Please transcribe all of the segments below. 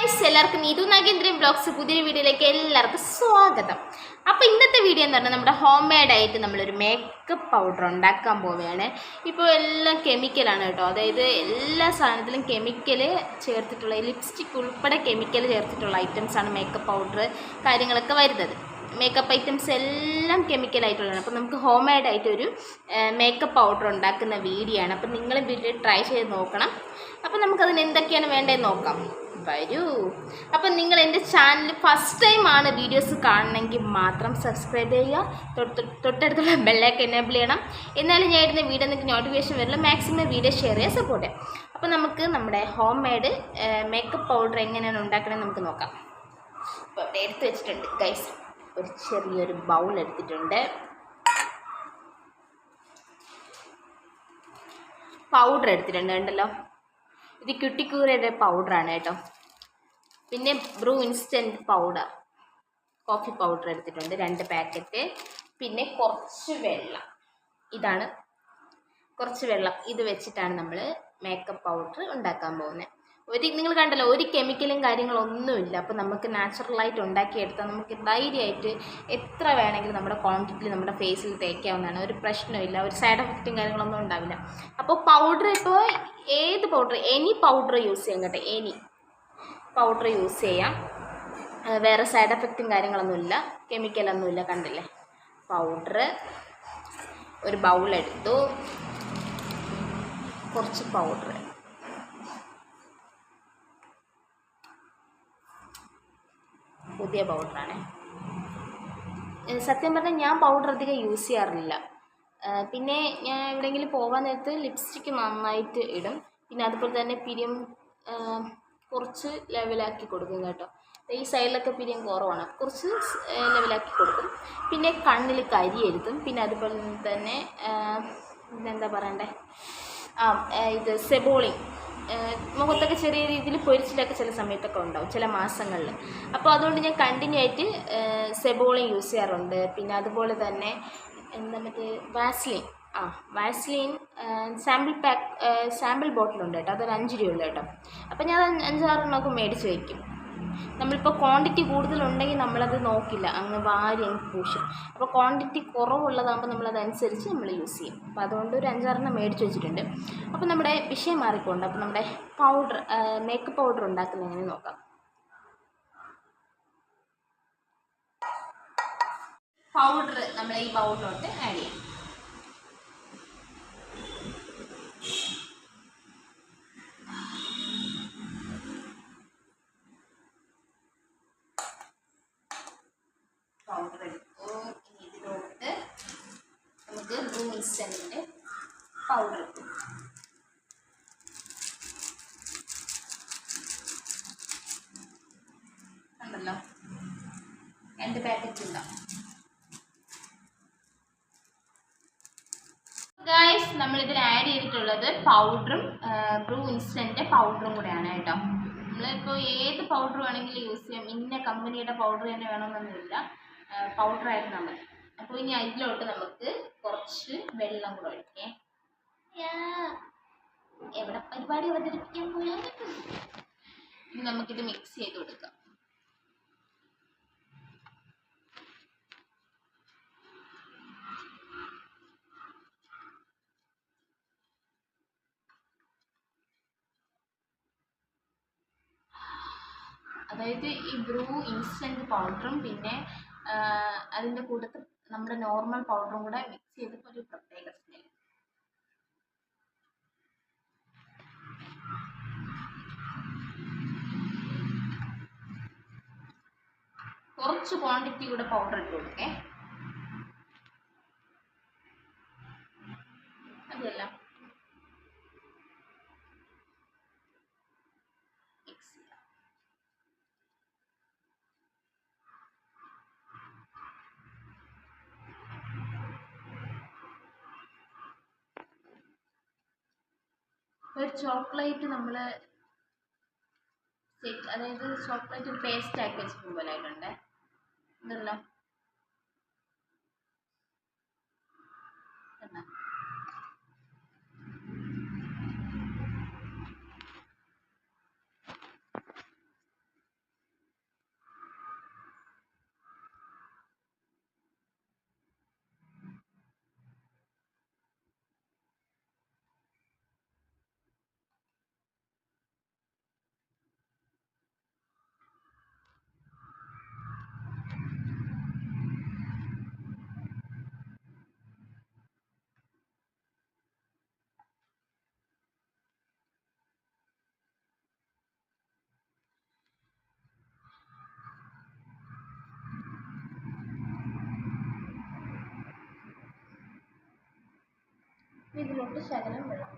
Guys എല്ലാവർക്കും ഇതു നഗേന്ദ്രൻ blogs പുതിയൊരു വീഡിയോയിലേക്ക് എല്ലാവർക്കും സ്വാഗതം. അപ്പോൾ ഇന്നത്തെ വീഡിയോ എന്ന് പറഞ്ഞാൽ നമ്മുടെ ഹോം മെയ്ഡായിട്ട് നമ്മളൊരു മേക്കപ്പ് പൗഡർ ഉണ്ടാക്കാൻ പോവുകയാണ്. ഇപ്പോൾ എല്ലാം കെമിക്കലാണ് കേട്ടോ. അതായത് എല്ലാ സാധനത്തിലും കെമിക്കൽ ചേർത്തിട്ടുള്ള ലിപ്സ്റ്റിക് ഉൾപ്പെടെ കെമിക്കൽ ചേർത്തിട്ടുള്ള ഐറ്റംസാണ് മേക്കപ്പ് പൗഡർ കാര്യങ്ങളൊക്കെ വരുന്നത്. മേക്കപ്പ് ഐറ്റംസ് എല്ലാം കെമിക്കലായിട്ടുള്ളതാണ് അപ്പോൾ നമുക്ക് ഹോം മെയ്ഡ് ആയിട്ടൊരു മേക്കപ്പ് പൗഡർ ഉണ്ടാക്കുന്ന വീഡിയോ ആണ്. അപ്പോൾ നിങ്ങളും വീട്ടിൽ ട്രൈ ചെയ്ത് നോക്കണം. അപ്പോൾ നമുക്കതിന് എന്തൊക്കെയാണ് വേണ്ടതെന്ന് നോക്കാം. വരൂ. അപ്പം നിങ്ങൾ എന്റെ ചാനൽ ഫസ്റ്റ് ടൈം ആണ് വീഡിയോസ് കാണണമെങ്കിൽ മാത്രം സബ്സ്ക്രൈബ് ചെയ്യുക. തൊട്ട് തൊട്ടടുത്തുള്ള ബെല്ലൈക്ക് എനേബിൾ ചെയ്യണം. എന്നാലും ഞാൻ ഇടുന്ന വീഡിയോ നിങ്ങൾക്ക് നോട്ടിഫിക്കേഷൻ വരുള്ളൂ മാക്സിമം വീഡിയോ ഷെയർ ചെയ്യാൻ സപ്പോർട്ട് ചെയ്യാം അപ്പോൾ നമുക്ക് നമ്മുടെ ഹോം മെയ്ഡ് മേക്കപ്പ് പൗഡർ എങ്ങനെയാണ് ഉണ്ടാക്കണമെന്ന് നമുക്ക് നോക്കാം. അപ്പോൾ അവിടെ എടുത്ത് വെച്ചിട്ടുണ്ട്. ഗൈസ് ഒരു ചെറിയൊരു ബൗൾ എടുത്തിട്ടുണ്ട്. പൗഡർ എടുത്തിട്ടുണ്ട് ഉണ്ടല്ലോ ഇത് പൗഡർ ആണ് കേട്ടോ. പിന്നെ Bru instant powder coffee powder എടുത്തിട്ടുണ്ട് രണ്ട് പാക്കറ്റ് പിന്നെ കുറച്ച് വെള്ളം ഇതാണ് കുറച്ച് വെള്ളം. ഇത് വെച്ചിട്ടാണ് നമ്മൾ മേക്കപ്പ് പൗഡർ ഉണ്ടാക്കാൻ പോകുന്നത്. ഒരു നിങ്ങൾ കണ്ടല്ലോ ഒരു കെമിക്കലും കാര്യങ്ങളൊന്നുമില്ല. അപ്പോൾ നമുക്ക് നാച്ചുറലായിട്ട് ഉണ്ടാക്കിയെടുത്താൽ നമുക്ക് ധൈര്യമായിട്ട് എത്ര വേണമെങ്കിലും നമ്മുടെ ക്വാണ്ടിറ്റിയിൽ നമ്മുടെ ഫേസിൽ തേക്കാവുന്നതാണ്. ഒരു പ്രശ്നമില്ല. ഒരു സൈഡ് എഫക്റ്റും കാര്യങ്ങളൊന്നും ഉണ്ടാവില്ല. അപ്പോൾ പൗഡർ ഇപ്പോൾ ഏത് പൗഡർ എനി പൗഡർ യൂസ് ചെയ്യാം കേട്ടോ. എനി പൗഡർ യൂസ് ചെയ്യാം. വേറെ സൈഡ് എഫക്റ്റും കാര്യങ്ങളൊന്നുമില്ല. കെമിക്കലൊന്നുമില്ല കണ്ടില്ലേ? പൗഡർ ഒരു ബൗളെടുത്തു കുറച്ച് പൗഡർ പുതിയ പൗഡറാണ്. സത്യം പറഞ്ഞാൽ ഞാൻ പൗഡർ അധികം യൂസ് ചെയ്യാറില്ല. പിന്നെ ഞാൻ എവിടെയെങ്കിലും പോകാൻ നേരത്ത് ലിപ്സ്റ്റിക്ക് നന്നായിട്ട് ഇടും. പിന്നെ അതുപോലെ തന്നെ പിരിയം കുറച്ച് ലെവലാക്കി കൊടുക്കും കേട്ടോ. ഈ സൈഡിലൊക്കെ പിരിയം കുറവാണ്. കുറച്ച് ലെവലാക്കി കൊടുക്കും. പിന്നെ കണ്ണിൽ കരി എഴുതും പിന്നെ അതുപോലെ തന്നെ എന്താ പറയണ്ടേ? ആ, ഇത് സെബോളിങ് മുഖത്തൊക്കെ ചെറിയ രീതിയിൽ പൊരിച്ചിലൊക്കെ ചില സമയത്തൊക്കെ ഉണ്ടാവും ചില മാസങ്ങളിൽ. അപ്പോൾ അതുകൊണ്ട് ഞാൻ കണ്ടിന്യൂ ആയിട്ട് സെബോളിൻ യൂസ് ചെയ്യാറുണ്ട്. പിന്നെ അതുപോലെ തന്നെ എന്താ മറ്റേ വാസ്ലിൻ ആ വാസ്ലിൻ സാമ്പിൾ പാക്ക് സാമ്പിൾ ബോട്ടിലുണ്ട് കേട്ടോ. അതൊരു അഞ്ച് രൂപയുള്ള കേട്ടോ. അപ്പോൾ ഞാൻ അഞ്ചാറെണ്ണമൊക്കെ മേടിച്ച് വയ്ക്കും നമ്മളിപ്പോൾ ക്വാണ്ടിറ്റി കൂടുതലുണ്ടെങ്കിൽ നമ്മളത് നോക്കില്ല. അങ്ങ് വാരി അങ്ങ് പൂശും. അപ്പോൾ ക്വാണ്ടിറ്റി കുറവുള്ളതാകുമ്പോൾ നമ്മളതനുസരിച്ച് നമ്മൾ യൂസ് ചെയ്യും. അപ്പോൾ അതുകൊണ്ട് ഒരു അഞ്ചാറെണ്ണം മേടിച്ച് വെച്ചിട്ടുണ്ട്. അപ്പോൾ നമ്മുടെ വിഷയം മാറിക്കൊണ്ട് അപ്പോൾ നമ്മുടെ പൗഡർ മേക്കപ്പ് പൗഡർ ഉണ്ടാക്കുന്നത് എങ്ങനെ നോക്കാം? പൗഡർ നമ്മൾ ഈ ബൗളിലോട്ട് ആഡ് ചെയ്യും പൗഡർ എടുത്തു ഇനി ഇതിലോട്ട് നമുക്ക് ബ്ലൂ ഇൻസ്റ്റന്റിന്റെ പൗഡർ ഇട്ടു കണ്ടല്ലോ രണ്ട് പാക്കറ്റ് ഉണ്ടാവും നമ്മൾ നമ്മളിതിൽ ആഡ് ചെയ്തിട്ടുള്ളത് പൗഡറും ബ്രൂ ഇൻസ്റ്റന്റ് പൗഡറും കൂടെയാണ് കേട്ടോ. നമ്മളിപ്പോൾ ഏത് പൗഡർ വേണമെങ്കിലും യൂസ് ചെയ്യാം. ഇന്ന കമ്പനിയുടെ പൗഡർ തന്നെ വേണമെന്നൊന്നുമില്ല. പൗഡർ ആയിരുന്നാൽ മതി അപ്പോൾ ഇനി അതിലോട്ട് നമുക്ക് കുറച്ച് വെള്ളം കൂടെ ഒഴിക്കേ. എവിടെ പരിപാടി അവതരിപ്പിക്കാൻ ഇനി നമുക്കിത് മിക്സ് ചെയ്ത് കൊടുക്കാം. അതായത് ഈ ബ്രൂ ഇൻസ്റ്റന്റ് പൗഡറും പിന്നെ അതിന്റെ കൂട്ടത്തിൽ നമ്മുടെ നോർമൽ പൗഡറും കൂടെ മിക്സ് ചെയ്തപ്പോൾ ഒരു പ്രത്യേക കുറച്ച് ക്വാണ്ടിറ്റി കൂടെ പൗഡർ ഇട്ട് കൊടുക്കേ. അതല്ല മിക്സ് ചെയ്യാം ഒരു ചോക്ലേറ്റ് നമ്മൾ അതായത് ചോക്ലേറ്റ് പേസ്റ്റ് ആക്കി വെച്ചിട്ട് പോലെ ആയിട്ടുണ്ട് ഇതല്ലോ കണ്ടോ? ഒരു ശകലം വെള്ളം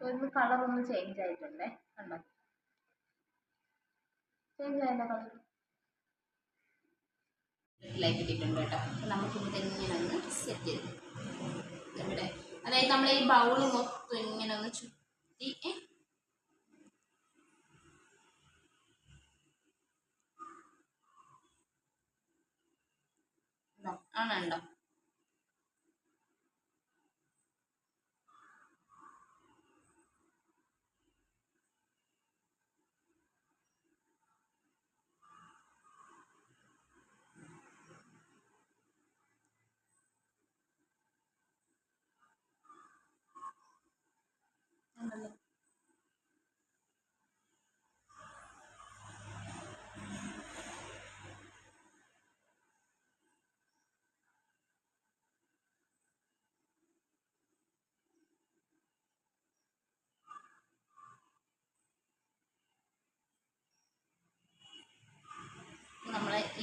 ഒന്ന് കളർ ഒന്ന് ചേഞ്ച് ആയിട്ടുണ്ടേ? കണ്ടോ? ചേഞ്ച് ആയല്ലോ കളർ ഇട്ടിട്ടുണ്ട് കേട്ടോ. ഇങ്ങനെ ഒന്ന് സെറ്റ് ചെയ്ത് അതായത് നമ്മൾ ഈ ബൗൾ മൊത്തം ഇങ്ങനെ ഒന്ന് ചുറ്റി வேண்டாம். ஆ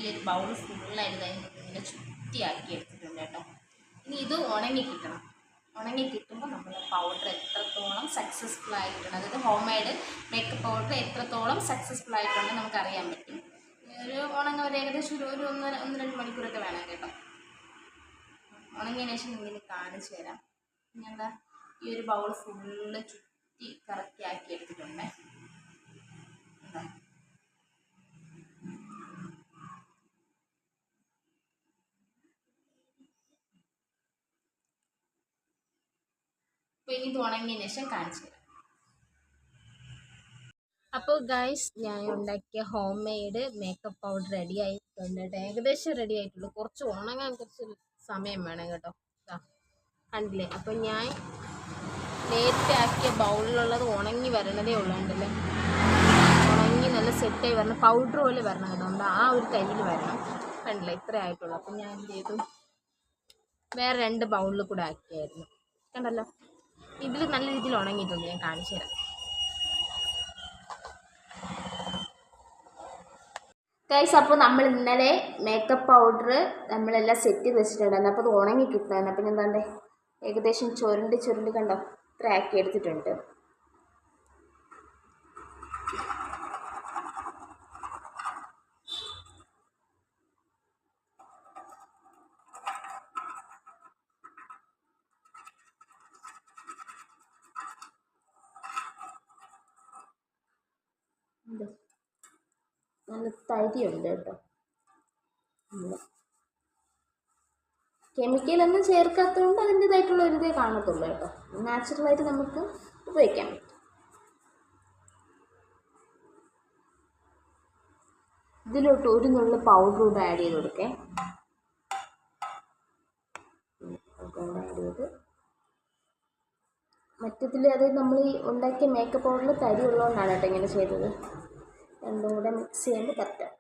ഈ ഒരു ബൗൾ ഫുള്ളായിട്ട് ഇങ്ങനെ ചുറ്റിയാക്കി എടുത്തിട്ടുണ്ട് കേട്ടോ. ഇനി ഇത് ഉണങ്ങി കിട്ടണം ഉണങ്ങി കിട്ടുമ്പോൾ നമ്മൾ പൗഡർ എത്രത്തോളം സക്സസ്ഫുൾ ആയിട്ടുണ്ട്. അതായത് ഹോം മെയ്ഡ് മേക്കപ്പ് പൗഡർ എത്രത്തോളം സക്സസ്ഫുൾ ആയിട്ടുണ്ട് നമുക്ക് അറിയാൻ പറ്റും. ഒരു ഉണങ്ങ ഒരു ഏകദേശം ഒരു ഒരു ഒന്ന് ഒന്ന് രണ്ട് മണിക്കൂറൊക്കെ വേണം കേട്ടോ. ഉണങ്ങിയതിന് ശേഷം ഇങ്ങനെ കാണിച്ചു തരാം. പിന്നെ എന്താ ഈ ഒരു ബൗൾ ഫുള്ള് ചുറ്റി കറക്റ്റ് ആക്കി എടുത്തിട്ടുണ്ട്. എന്താ അപ്പോൾ ഇത് ഉണങ്ങിയതിന് ശേഷം കാണിച്ചു അപ്പോൾ ഗൈസ് ഞാൻ ഉണ്ടാക്കിയ home made makeup powder ready ആയിട്ടുണ്ട് ഏകദേശം റെഡി ആയിട്ടുള്ളൂ. കുറച്ച് ഉണങ്ങാൻ കുറച്ച് സമയം വേണം കേട്ടോ. കണ്ടില്ലേ? അപ്പോൾ ഞാൻ നേരത്തെ ആക്കിയ ബൗളിലുള്ളത് ഉണങ്ങി വരണതേ ഉള്ളൂ കണ്ടില്ലേ? ഉണങ്ങി നല്ല സെറ്റായി വരണം. പൗഡർ പോലെ വരണം കേട്ടോ. ആ ഒരു തൈയിൽ വരണം. കണ്ടില്ലേ? ഇത്രേ ആയിട്ടുള്ളൂ. അപ്പോൾ ഞാൻ എന്ത് ചെയ്തു? വേറെ രണ്ട് ബൗളിൽ കൂടെ ആക്കിയായിരുന്നു. കണ്ടല്ലോ? ഇതിൽ നല്ല രീതിയിൽ ഉണങ്ങിയിട്ടുണ്ട് ഞാൻ കാണിച്ചു തരാം. ഗൈസ് അപ്പോൾ നമ്മൾ ഇന്നലെ മേക്കപ്പ് പൗഡർ നമ്മളെല്ലാം സെറ്റ് വെച്ചിട്ടുണ്ടായിരുന്നു. അപ്പോൾ അത് ഉണങ്ങി കിട്ടുമായിരുന്നു. അപ്പം ഞാൻ ഏകദേശം ചുരുണ്ടി ചുരുണ്ടി കണ്ടോ? ഇത്ര ആക്കി എടുത്തിട്ടുണ്ട്. നല്ല തരിയുണ്ട് കേട്ടോ കെമിക്കലൊന്നും ചേർക്കാത്തതുകൊണ്ട് അതിന്റെതായിട്ടുള്ള ഒരു ഇതേ കാണത്തുള്ളൂ കേട്ടോ. നാച്ചുറലായിട്ട് നമുക്ക് ഉപയോഗിക്കാൻ പറ്റും ഇതിലോട്ട് ഒരു നുള്ള പൗഡർ കൂടെ ആഡ് ചെയ്ത് കൊടുക്കേ. മറ്റത്തിൽ അത് നമ്മൾ ഉണ്ടാക്കിയ മേക്കപ്പ് പൗഡറിൽ തരി ഉള്ളതുകൊണ്ടാണ് കേട്ടോ ഇങ്ങനെ ചെയ്തത്. രണ്ടും കൂടെ മിക്സ് ചെയ്യുമ്പോൾ കറക്റ്റാണ്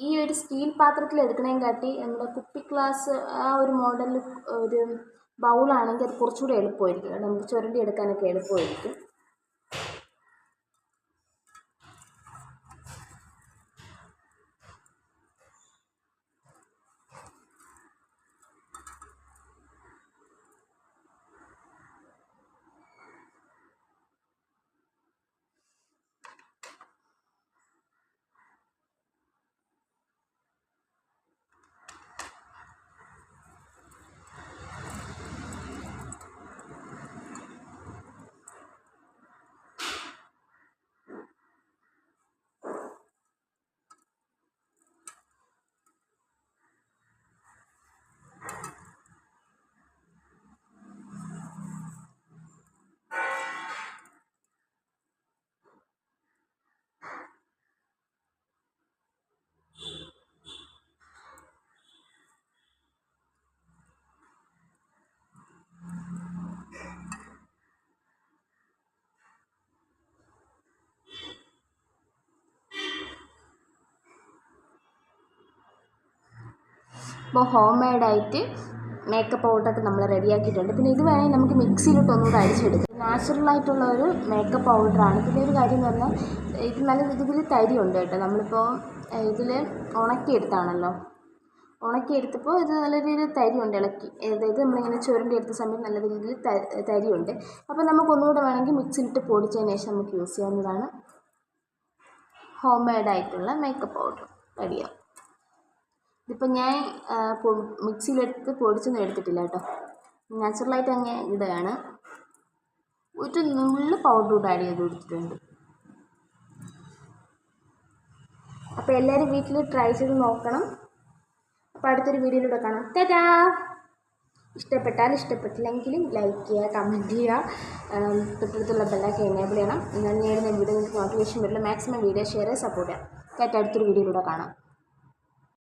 ഈ ഒരു സ്റ്റീൽ പാത്രത്തിൽ എടുക്കണേം കാട്ടി നമ്മുടെ കുപ്പി ഗ്ലാസ് ആ ഒരു മോഡലിൽ ഒരു ബൗളാണെങ്കിൽ അത് കുറച്ചുകൂടി എളുപ്പമായിരിക്കും. നമുക്ക് ചുരണ്ടി എടുക്കാനൊക്കെ എളുപ്പമായിരിക്കും. അപ്പോൾ ഹോം മെയ്ഡായിട്ട് മേക്കപ്പ് പൗഡറൊക്കെ നമ്മൾ റെഡിയാക്കിയിട്ടുണ്ട് പിന്നെ ഇത് വേണമെങ്കിൽ നമുക്ക് മിക്സിയിലിട്ട് ഒന്നുകൂടെ നാച്ചുറൽ ആയിട്ടുള്ള ഒരു മേക്കപ്പ് പൗഡറാണ് പിന്നെ ഒരു കാര്യം എന്ന് പറഞ്ഞാൽ ഇത് നല്ല ഇതിൽ ഉണ്ട് കേട്ടോ. നമ്മളിപ്പോൾ ഇതിൽ ഉണക്കിയെടുത്താണല്ലോ. ഉണക്കിയെടുത്തപ്പോൾ ഇത് നല്ല രീതിയിൽ തരിയുണ്ട് ഇളക്കി. അതായത് നമ്മളിങ്ങനെ ചുരുണ്ടി എടുത്ത സമയത്ത് നല്ല രീതിയിൽ തരി തരിയുണ്ട്. അപ്പോൾ നമുക്ക് ഒന്നുകൂടെ വേണമെങ്കിൽ മിക്സിയിലിട്ട് പൊടിച്ചതിന് ശേഷം നമുക്ക് യൂസ് ചെയ്യാവുന്നതാണ് ഹോം മെയ്ഡായിട്ടുള്ള മേക്കപ്പ് പൗഡർ റെഡിയാവും ഇതിപ്പോൾ ഞാൻ മിക്സിയിലെടുത്ത് പൊടിച്ചൊന്നും എടുത്തിട്ടില്ല കേട്ടോ. നാച്ചുറലായിട്ട് അങ്ങ് ഇടുകയാണ്. ഒരു നുള്ളു പൗഡർ കൂടെ ആഡ് ചെയ്ത് കൊടുത്തിട്ടുണ്ട്. അപ്പോൾ എല്ലാവരും വീട്ടിൽ ട്രൈ ചെയ്ത് നോക്കണം. അപ്പോൾ അടുത്തൊരു വീഡിയോയിലൂടെ കാണാം. തരാ ഇഷ്ടപ്പെട്ടാൽ ഇഷ്ടപ്പെട്ടില്ലെങ്കിലും ലൈക്ക് ചെയ്യുക കമന്റ് ചെയ്യുക. തൊട്ടടുത്തുള്ള ബെല്ലൊക്കെ എനേബിൾ ചെയ്യണം. എന്നാൽ നേരിടുന്ന വീഡിയോ നിങ്ങൾക്ക് നോട്ടിഫിക്കേഷൻ വരില്ല മാക്സിമം വീഡിയോ ഷെയർ സപ്പോർട്ട് ചെയ്യാം. ടാറ്റ അടുത്തൊരു വീഡിയോയിലൂടെ കാണാം.